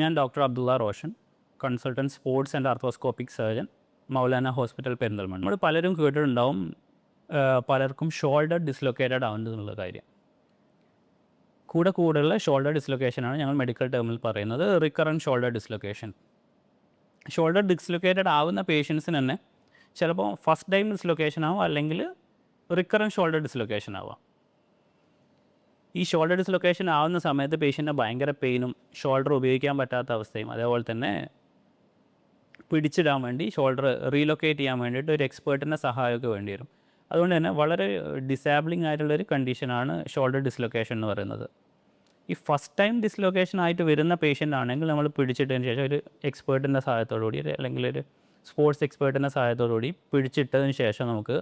ഞാൻ doctor Abdulla Roshan consultant sports and arthroscopic surgeon Moulana hospital Perinthalmanna. നമ്മൾ പലരും കേട്ടിട്ടുണ്ടാവും പലർക്കും ഷോൾഡർ ഡിസ്ലൊക്കേറ്റഡ് ആവുന്നത് എന്നുള്ള കാര്യം. കൂടെ കൂടെയുള്ള ഷോൾഡർ ഡിസ്ലൊക്കേഷനാണ് ഞങ്ങൾ മെഡിക്കൽ ടേമിൽ പറയുന്നത് recurrent shoulder dislocation. Shoulder dislocated ആവുന്ന പേഷ്യൻസിന് തന്നെ ചിലപ്പോൾ ഫസ്റ്റ് ടൈം ഡിസ്ലൊക്കേഷൻ ആവും അല്ലെങ്കിൽ റിക്കറന്റ് ഷോൾഡർ ഡിസ്ലൊക്കേഷൻ ആവാം. ഈ ഷോൾഡർ ഡിസ്ലൊക്കേഷൻ ആവുന്ന സമയത്ത് പേഷ്യന്റിന് ഭയങ്കര പെയിനും ഷോൾഡർ ഉപയോഗിക്കാൻ പറ്റാത്ത അവസ്ഥയും അതേപോലെ തന്നെ പിടിച്ചിടാൻ വേണ്ടി ഷോൾഡർ റീലൊക്കേറ്റ് ചെയ്യാൻ വേണ്ടിയിട്ട് ഒരു എക്സ്പേർട്ടിന്റെ സഹായമൊക്കെ വേണ്ടി വരും. അതുകൊണ്ട് തന്നെ വളരെ ഡിസാബിളിംഗ് ആയിട്ടുള്ളൊരു കണ്ടീഷനാണ് ഷോൾഡർ ഡിസ്ലൊക്കേഷൻ എന്ന് പറയുന്നത്. ഈ ഫസ്റ്റ് ടൈം ഡിസ്ലൊക്കേഷൻ ആയിട്ട് വരുന്ന പേഷ്യന്റ് ആണെങ്കിൽ നമ്മൾ പിടിച്ചിട്ടതിന് ശേഷം ഒരു എക്സ്പേർട്ടിന്റെ സഹായത്തോടുകൂടി കൂടി അല്ലെങ്കിൽ ഒരു സ്പോർട്സ് എക്സ്പേർട്ടിന്റെ സഹായത്തോടുകൂടി പിടിച്ചിട്ടതിന് ശേഷം നമുക്ക്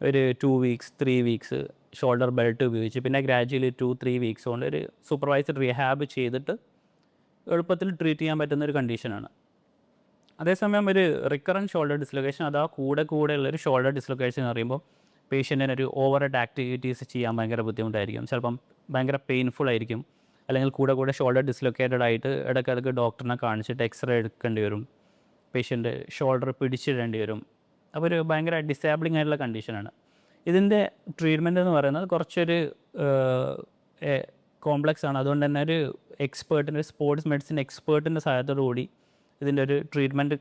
ഒരു two weeks three weeks shoulder belt ഉപയോഗിച്ച് പിന്നെ ഗ്രാജുവലി ടു ത്രീ വീക്സ് കൊണ്ട് ഒരു സൂപ്പർവൈസ്ഡ് റീഹാബ് ചെയ്തിട്ട് എളുപ്പത്തിൽ ട്രീറ്റ് ചെയ്യാൻ പറ്റുന്ന ഒരു കണ്ടീഷനാണ് അതേസമയം ഒരു റിക്കറന്റ് ഷോൾഡർ ഡിസ്ലൊക്കേഷൻ അതാ കൂടെ കൂടെ ഉള്ളൊരു ഷോൾഡർ ഡിസ്ലൊക്കേഷൻ എന്ന് പറയുമ്പോൾ പേഷ്യന്റിന് ഒരു ഓവർ ഹെഡ് ആക്ടിവിറ്റീസ് ചെയ്യാൻ ഭയങ്കര ബുദ്ധിമുട്ടായിരിക്കും. ചിലപ്പം ഭയങ്കര പെയിൻഫുൾ ആയിരിക്കും. അല്ലെങ്കിൽ കൂടെ കൂടെ ഷോൾഡർ ഡിസ്ലൊക്കേറ്റഡ് ആയിട്ട് ഇടയ്ക്കിടയ്ക്ക് ഡോക്ടറിനെ കാണിച്ചിട്ട് എക്സ്റേ എടുക്കേണ്ടി വരും. പേഷ്യന്റ് ഷോൾഡർ പിടിച്ചിടേണ്ടി വരും. അപ്പോൾ ഒരു ഭയങ്കര ഡിസേബിളിംഗ് ആയിട്ടുള്ള കണ്ടീഷനാണ് ഇതിന്റെ ട്രീറ്റ്മെന്റ് എന്ന് പറയുന്നത് കുറച്ചൊരു കോംപ്ലക്സ് ആണ്. അതുകൊണ്ട് തന്നെ ഒരു എക്സ്പേർട്ടിന്റെ സ്പോർട്സ് മെഡിസിൻ എക്സ്പേർട്ടിന്റെ സഹായത്തോടു കൂടി ഇതിന്റെ ഒരു ട്രീറ്റ്മെന്റ്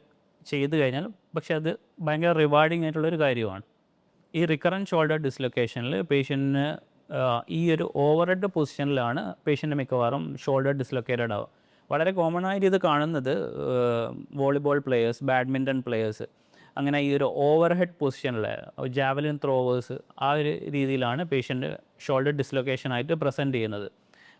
ചെയ്ത് കഴിഞ്ഞാൽ പക്ഷേ അത് ഭയങ്കര റിവാർഡിങ് ആയിട്ടുള്ളൊരു കാര്യമാണ്. ഈ റിക്കറന്റ് ഷോൾഡർ ഡിസ്ലൊക്കേഷനിൽ പേഷ്യന്റിന് ഈ ഒരു ഓവർ ഹെഡ് പൊസിഷനിലാണ് പേഷ്യന്റ് മിക്കവാറും ഷോൾഡർ ഡിസ്ലൊക്കേറ്റഡ് ആവുക. വളരെ കോമൺ ആയിട്ട് ഇത് കാണുന്നത് വോളിബോൾ പ്ലെയേഴ്സ് ബാഡ്മിന്റൺ പ്ലെയേഴ്സ് അങ്ങനെ ഈ ഒരു ഓവർ ഹെഡ് പൊസിഷനിൽ ജാവലിൻ ത്രോവേഴ്സ് ആ ഒരു രീതിയിലാണ് പേഷ്യന്റ് ഷോൾഡർ ഡിസ്ലൊക്കേഷൻ ആയിട്ട് പ്രസന്റ് ചെയ്യുന്നത്.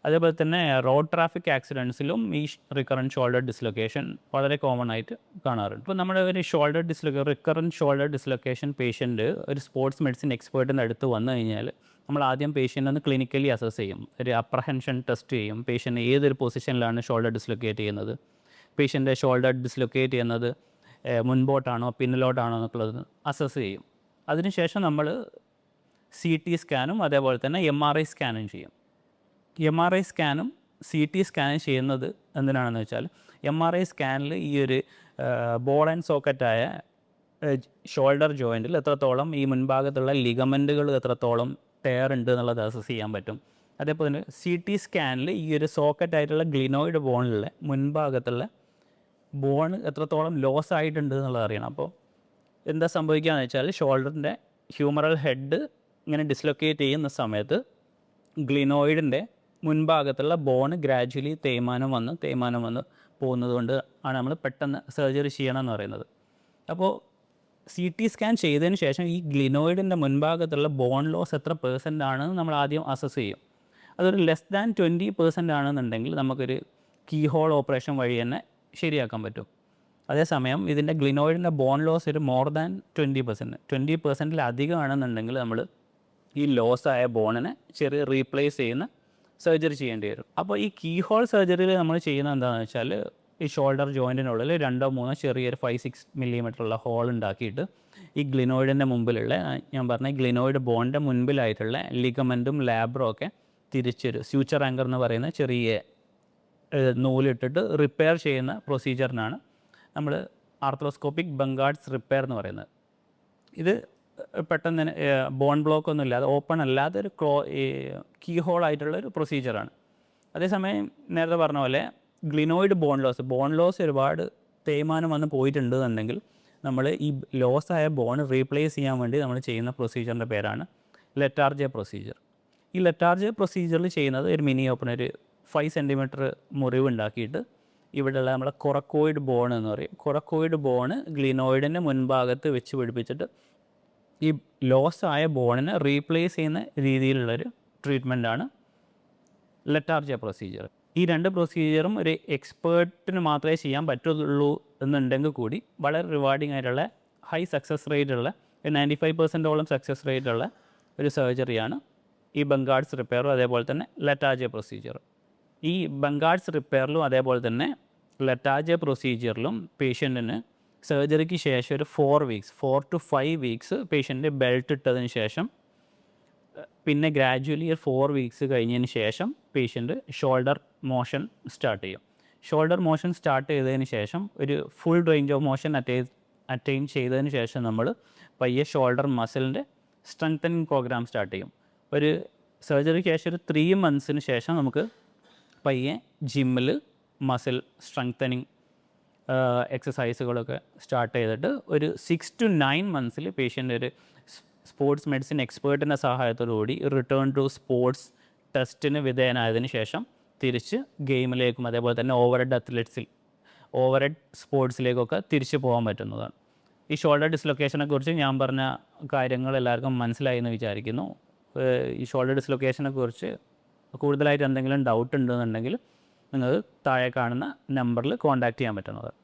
അതേപോലെ തന്നെ റോഡ് ട്രാഫിക് ആക്സിഡൻസിലും ഈ റിക്കറന്റ് ഷോൾഡർ ഡിസ്ലൊക്കേഷൻ വളരെ കോമൺ ആയിട്ട് കാണാറുണ്ട്. ഇപ്പോൾ നമ്മുടെ ഒരു shoulder dislocate recurrent shoulder dislocation patient ഒരു സ്പോർട്സ് മെഡിസിൻ എക്സ്പേർട്ടിന്റെ അടുത്ത് വന്നു കഴിഞ്ഞാൽ നമ്മൾ ആദ്യം പേഷ്യന്റ് ഒന്ന് ക്ലിനിക്കലി അസസ് ചെയ്യും. ഒരു അപ്രഹെൻഷൻ ടെസ്റ്റ് ചെയ്യും. പേഷ്യന്റ് ഏതൊരു പൊസിഷനിലാണ് ഷോൾഡർ ഡിസ്ലൊക്കേറ്റ് ചെയ്യുന്നത്? പേഷ്യന്റെ ഷോൾഡർ ഡിസ്ലൊക്കേറ്റ് ചെയ്യുന്നത് മുൻപോട്ടാണോ പിന്നിലോട്ടാണോ എന്നുള്ളത് അസസ് ചെയ്യും. അതിനുശേഷം നമ്മൾ സി ടി സ്കാനും അതേപോലെ തന്നെ എം ആർ ഐ സ്കാനും ചെയ്യും. എം ആർ ഐ സ്കാനും സി ടി സ്കാനും ചെയ്യുന്നത് എന്തിനാണെന്ന് വെച്ചാൽ എം ആർ ഐ സ്കാനിൽ ഈ ഒരു ബോൾ ആൻഡ് സോക്കറ്റായ ഷോൾഡർ ജോയിന്റിൽ എത്രത്തോളം ഈ മുൻഭാഗത്തുള്ള ലിഗമെന്റുകൾ എത്രത്തോളം ഉണ്ട് എന്നുള്ളത് അസസ് ചെയ്യാൻ പറ്റും. അതേപോലെ തന്നെ സി ടി സ്കാനിൽ ഈ ഒരു സോക്കറ്റായിട്ടുള്ള ഗ്ലിനോയിഡ് ബോണിലെ മുൻഭാഗത്തുള്ള ബോൺ എത്രത്തോളം ലോസ് ആയിട്ടുണ്ട് എന്നുള്ളത് അറിയണം. അപ്പോൾ എന്താ സംഭവിക്കുകയെന്ന് വെച്ചാൽ ഷോൾഡറിന്റെ ഹ്യൂമറൽ ഹെഡ് ഇങ്ങനെ ഡിസ്ലൊക്കേറ്റ് ചെയ്യുന്ന സമയത്ത് ഗ്ലിനോയിഡിന്റെ മുൻഭാഗത്തുള്ള ബോണ് ഗ്രാജ്വലി തേയ്മാനം വന്ന് തേയ്മാനം വന്ന് പോകുന്നത് കൊണ്ട് ആണ് നമ്മൾ പെട്ടെന്ന് സർജറി ചെയ്യണം എന്ന് പറയുന്നത്. അപ്പോൾ സി ടി സ്കാൻ ചെയ്തതിന് ശേഷം ഈ ഗ്ലിനോയിഡിന്റെ മുൻഭാഗത്തുള്ള ബോൺ ലോസ് എത്ര പേഴ്സന്റ് ആണെന്ന് നമ്മൾ ആദ്യം അസസ് ചെയ്യും. അതൊരു ലെസ് ദാൻ ട്വന്റി പേഴ്സന്റ് ആണെന്നുണ്ടെങ്കിൽ നമുക്കൊരു കീ ഹോൾ ഓപ്പറേഷൻ വഴി തന്നെ ശരിയാക്കാൻ പറ്റും. അതേസമയം ഇതിന്റെ ഗ്ലിനോയിഡിന്റെ ബോൺ ലോസ് ഒരു more than twenty percent twenty പെർസെന്റിൽ അധികമാണെന്നുണ്ടെങ്കിൽ നമ്മൾ ഈ ലോസ് ആയ ബോണിനെ ചെറിയ റീപ്ലേസ് ചെയ്യുന്ന സർജറി ചെയ്യേണ്ടി വരും. അപ്പോൾ ഈ കീ ഹോൾ സർജറിയിൽ നമ്മൾ ചെയ്യുന്ന എന്താണെന്ന് വെച്ചാൽ ഈ ഷോൾഡർ ജോയിന്റിനുള്ളിൽ രണ്ടോ മൂന്നോ ചെറിയൊരു ഫൈവ് സിക്സ് മില്ലിമീറ്ററുള്ള ഹോൾ ഉണ്ടാക്കിയിട്ട് ഈ ഗ്ലിനോയിഡിന്റെ മുമ്പിലുള്ള ഞാൻ പറഞ്ഞ ഗ്ലിനോയിഡ് ബോണിന്റെ മുൻപിലായിട്ടുള്ള ലിഗമെന്റും ലാബറും ഒക്കെ തിരിച്ചൊരു സ്യൂച്ചർ ആങ്കർ എന്ന് പറയുന്ന ചെറിയ നൂലിട്ടിട്ട് റിപ്പയർ ചെയ്യുന്ന പ്രൊസീജിയറിനാണ് നമ്മൾ ആർത്രോസ്കോപ്പിക് ബംഗാർഡ്സ് റിപ്പയർ എന്ന് പറയുന്നത്. ഇത് പെട്ടെന്ന് തന്നെ ബോൺ ബ്ലോക്ക് ഒന്നും ഇല്ലാതെ ഓപ്പൺ അല്ലാതെ ഒരു ക്ലോ കീ ഹോൾ ആയിട്ടുള്ള ഒരു പ്രൊസീജിയറാണ് അതേസമയം നേരത്തെ പറഞ്ഞ പോലെ glenoid bone loss bone loss ഒരുപാട് തേയ്മാനം വന്ന് പോയിട്ടുണ്ട് എന്നുണ്ടെങ്കിൽ നമ്മൾ ഈ ലോസ് ആയ ബോൺ റീപ്ലേസ് ചെയ്യാൻ വേണ്ടി നമ്മൾ ചെയ്യുന്ന പ്രൊസീജിയറിന്റെ പേരാണ് ലെറ്റാർജെ പ്രൊസീജിയർ ഈ ലെറ്റാർജെ പ്രൊസീജിയറിൽ ചെയ്യുന്നത് ഒരു മിനി ഓപ്പൺ ഒരു ഫൈവ് സെന്റിമീറ്റർ മുറിവുണ്ടാക്കിയിട്ട് ഇവിടെയുള്ള നമ്മളെ കൊറക്കോയിഡ് ബോൺ എന്ന് പറയും. കൊറക്കോയിഡ് ബോണ് ഗ്ലിനോയിഡിന്റെ മുൻഭാഗത്ത് വെച്ച് പിടിപ്പിച്ചിട്ട് ഈ ലോസ് ആയ ബോണിനെ റീപ്ലേസ് ചെയ്യുന്ന രീതിയിലുള്ളൊരു ട്രീറ്റ്മെന്റാണ് ലെറ്റാർജിയ പ്രൊസീജിയർ ഈ രണ്ട് പ്രൊസീജിയറും ഒരു എക്സ്പേർട്ടിന് മാത്രമേ ചെയ്യാൻ പറ്റുള്ളൂ എന്നുണ്ടെങ്കിൽ കൂടി വളരെ റിവാർഡിംഗ് ആയിട്ടുള്ള ഹൈ സക്സസ് റേറ്റ് ഉള്ള ഒരു നയന്റി ഫൈവ് പെർസെന്റോളം സക്സസ് റേറ്റ് ഉള്ള ഒരു സർജറിയാണ് ഈ ബംഗാർഡ്സ് റിപ്പയറും അതേപോലെ തന്നെ ലെറ്റാർജിയ പ്രൊസീജിയർ ഈ ബംഗാൾസ് റിപ്പയറിലും അതേപോലെ തന്നെ ലറ്റാജ പ്രൊസീജിയറിലും പേഷ്യന്റിന് സർജറിക്ക് ശേഷം ഒരു four weeks four to five weeks patient belt ഇട്ടതിന് ശേഷം പിന്നെ ഗ്രാജുവലി ഒരു ഫോർ വീക്സ് കഴിഞ്ഞതിന് ശേഷം പേഷ്യന്റ് ഷോൾഡർ മോഷൻ സ്റ്റാർട്ട് ചെയ്യും. ഷോൾഡർ മോഷൻ സ്റ്റാർട്ട് ചെയ്തതിന് ശേഷം ഒരു full range of motion attain attain ചെയ്തതിന് ശേഷം നമ്മൾ പയ്യെ ഷോൾഡർ മസിലിന്റെ സ്ട്രെങ്തനിങ് പ്രോഗ്രാം സ്റ്റാർട്ട് ചെയ്യും. ഒരു സർജറിക്ക് ശേഷം ഒരു ത്രീ മന്ത്സിന് ശേഷം നമുക്ക് പയ്യെ ജിമ്മിൽ മസിൽ സ്ട്രെങ്തനിങ് എക്സസൈസുകളൊക്കെ സ്റ്റാർട്ട് ചെയ്തിട്ട് ഒരു സിക്സ് ടു നയൻ മന്ത്സിൽ പേഷ്യന്റ് ഒരു സ്പോർട്സ് മെഡിസിൻ എക്സ്പേർട്ടിന്റെ സഹായത്തോടുകൂടി റിട്ടേൺ ടു സ്പോർട്സ് ടെസ്റ്റിന് വിധേയനായതിനു ശേഷം തിരിച്ച് ഗെയിമിലേക്കും അതേപോലെ തന്നെ ഓവർ ഹെഡ് അത്ലറ്റ്സിൽ ഓവർ ഹെഡ് സ്പോർട്സിലേക്കൊക്കെ തിരിച്ചു പോകാൻ പറ്റുന്നതാണ്. ഈ ഷോൾഡർ ഡിസ്ലൊക്കേഷനെ കുറിച്ച് ഞാൻ പറഞ്ഞ കാര്യങ്ങൾ എല്ലാവർക്കും മനസ്സിലായി എന്ന് വിചാരിക്കുന്നു. ഈ ഷോൾഡർ ഡിസ്ലൊക്കേഷനെ കുറിച്ച് കൂടുതലായിട്ട് എന്തെങ്കിലും ഡൗട്ട് ഉണ്ടെന്നുണ്ടെങ്കിൽ നിങ്ങൾ താഴെ കാണുന്ന നമ്പറിൽ കോൺടാക്റ്റ് ചെയ്യാൻ പറ്റുന്നതാണ്.